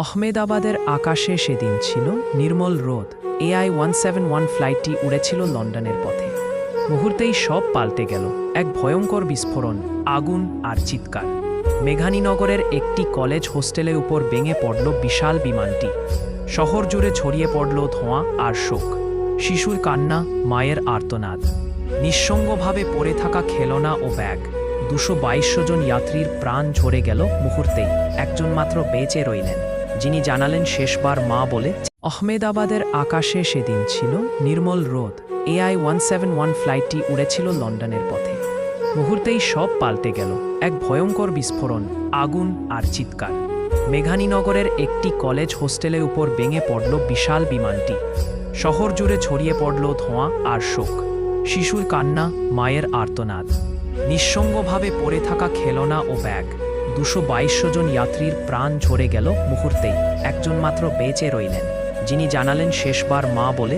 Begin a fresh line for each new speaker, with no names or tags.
আহমেদাবাদের আকাশে সেদিন ছিল নির্মল রোদ। এআই ওয়ান সেভেন ওয়ান ফ্লাইটটি উড়েছিল লন্ডনের পথে। মুহূর্তেই সব পাল্টে গেল। এক ভয়ঙ্কর বিস্ফোরণ, আগুন আর চিৎকার। মেঘানীনগরের একটি কলেজ হোস্টেলের উপর ভেঙে পড়ল বিশাল বিমানটি। শহর জুড়ে ছড়িয়ে পড়ল ধোঁয়া আর শোক। শিশুর কান্না, মায়ের আর্তনাদ। নিঃসঙ্গভাবে পড়ে থাকা খেলনা ও ব্যাগ। দুশো জন যাত্রীর প্রাণ ঝরে গেল মুহূর্তেই। একজন মাত্র বেঁচে রইলেন। যিনি জানালেন শেষবার মা বলে, আহমেদাবাদের আকাশে সেদিন ছিল নির্মল রোদ। এআই ওয়ান সেভেন ওয়ান ফ্লাইটটি উড়েছিল লন্ডনের পথে। মুহূর্তেই সব পাল্টে গেল। এক ভয়ঙ্কর বিস্ফোরণ, আগুন আর চিৎকার। মেঘানীনগরের একটি কলেজ হোস্টেলের উপর ভেঙে পড়ল বিশাল বিমানটি। শহর জুড়ে ছড়িয়ে পড়ল ধোঁয়া আর শোক। শিশুর কান্না, মায়ের আর্তনাদ। নিঃসঙ্গভাবে পড়ে থাকা খেলনা ও ব্যাগ। দুশো বাইশশো জন যাত্রীর প্রাণ ঝরে গেল মুহূর্তেই। একজন মাত্র বেঁচে রইলেন, যিনি জানালেন শেষবার মা বলে